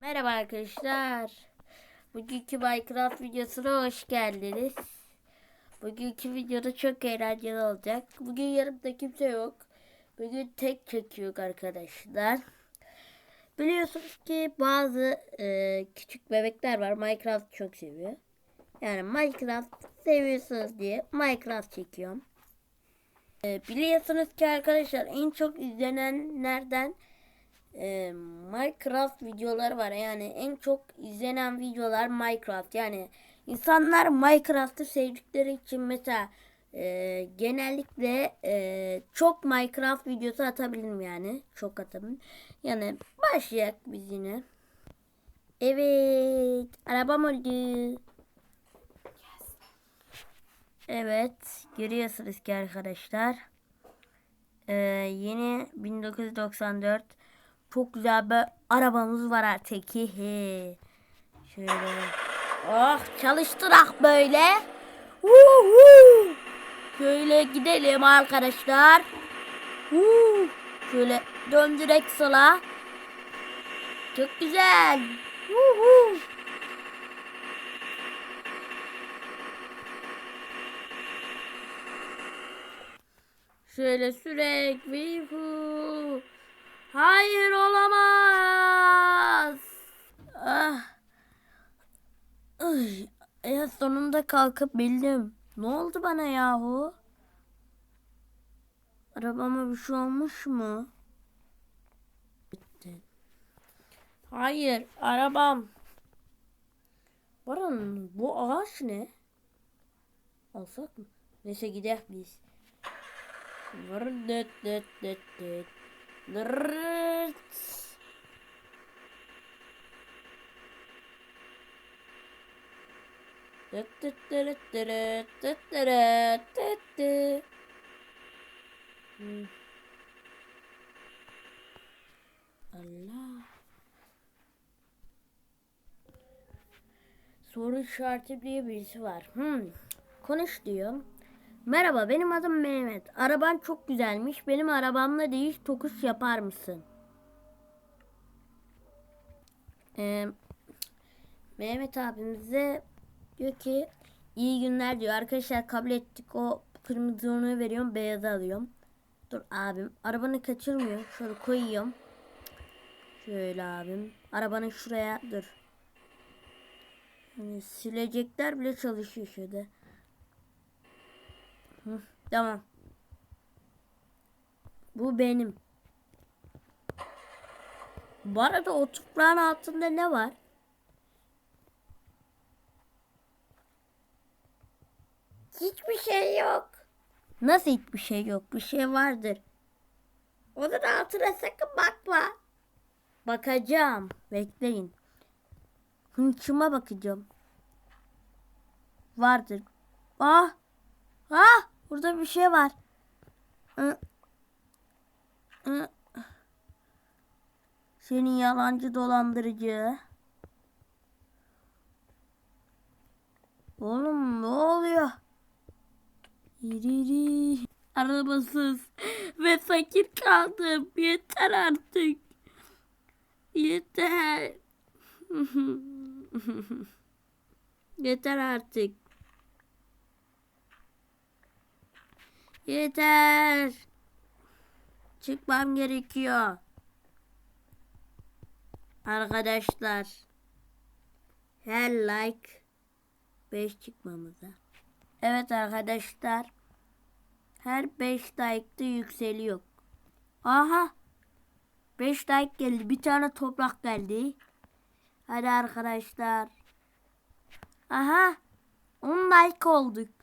Merhaba arkadaşlar. Bugünkü Minecraft videosuna hoş geldiniz. Bugünkü videoda çok eğlenceli olacak. Bugün yanımda kimse yok. Bugün tek çekiyor arkadaşlar. Biliyorsunuz ki bazı e, küçük bebekler var. Minecraft çok seviyor. Yani Minecraft seviyorsunuz diye Minecraft çekiyorum. E, biliyorsunuz ki arkadaşlar en çok izlenenlerden e, Minecraft videoları var. Yani en çok izlenen videolar Minecraft. Yani insanlar Minecraft'ı sevdikleri için mesela e, genellikle e, çok Minecraft videosu atabilirim yani. Çok atabilirim. Yani başlayak biz yine. Evet. Arabam oldu. Evet. Görüyorsunuz ki arkadaşlar. Ee, yeni 1994 çok güzel bir arabamız var artık. He. Şöyle. Oh çalıştırak böyle. Woohoo. Şöyle gidelim arkadaşlar. Woo. Şöyle döndürek sola. Çok güzel. Woohoo. Şöyle sürek. Hayır olamaz. Ah. Ay, sonunda kalkıp bildim. Ne oldu bana yahu? Arabama bir şey olmuş mu? Bitti. Hayır, arabam. Baran, bu ağaç ne? Alsak mı? Neyse gidelim biz. Vır dıt dıt dıt. Hmm. Allah. Soru işareti diye birisi var. Hmm. Konuş diyor. Merhaba benim adım Mehmet. Araban çok güzelmiş. Benim arabamla değiş tokuş yapar mısın? Ee, Mehmet abimize diyor ki iyi günler diyor. Arkadaşlar kabul ettik. O kırmızı onu veriyorum. Beyazı alıyorum. Dur abim. Arabanı kaçırmıyor. Şöyle koyuyorum. Şöyle abim. Arabanın şuraya dur. Hani silecekler bile çalışıyor şurada. Tamam. Bu benim. Bu arada o toprağın altında ne var? Hiçbir şey yok. Nasıl hiçbir şey yok? Bir şey vardır. Onun altına sakın bakma. Bakacağım. Bekleyin. Hınçıma bakacağım. Vardır. Ah! Burada bir şey var. Hı. Hı. Seni yalancı dolandırıcı. Oğlum ne oluyor? İriri. Arabasız ve fakir kaldım. Yeter artık. Yeter. Yeter artık. Yeter. Çıkmam gerekiyor. Arkadaşlar. Her like 5 çıkmamıza. Evet arkadaşlar. Her 5 like'da yükseliyor. Aha. 5 like geldi. Bir tane toprak geldi. Hadi arkadaşlar. Aha. 10 like olduk.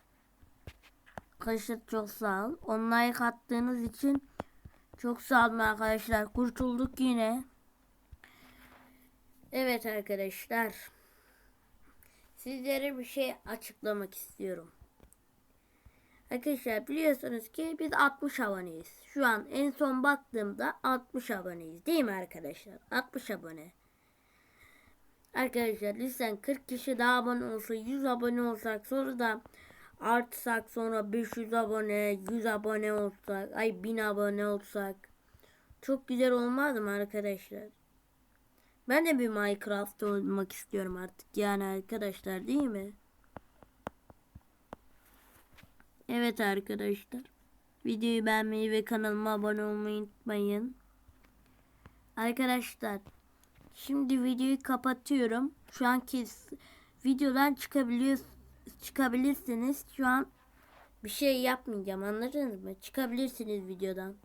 Arkadaşlar çok sağ ol. 10 like attığınız için çok sağ olun arkadaşlar. Kurtulduk yine. Evet arkadaşlar. Sizlere bir şey açıklamak istiyorum. Arkadaşlar biliyorsunuz ki biz 60 aboneyiz. Şu an en son baktığımda 60 aboneyiz. Değil mi arkadaşlar? 60 abone. Arkadaşlar lütfen 40 kişi daha abone olsa 100 abone olsak sonra da artsak sonra 500 abone 100 abone olsak ay 1000 abone olsak çok güzel olmaz mı arkadaşlar? Ben de bir Minecraft olmak istiyorum artık yani arkadaşlar değil mi? Evet arkadaşlar. Videoyu beğenmeyi ve kanalıma abone olmayı unutmayın. Arkadaşlar şimdi videoyu kapatıyorum. Şu anki videodan çıkabiliyor çıkabilirsiniz. Şu an bir şey yapmayacağım anladınız mı? Çıkabilirsiniz videodan.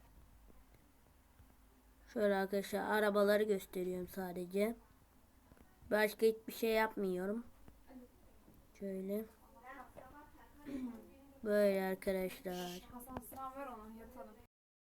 Şöyle arkadaşlar arabaları gösteriyorum sadece. Başka hiçbir şey yapmıyorum. Şöyle. Böyle arkadaşlar. Hasan sınav ver ona yatalım.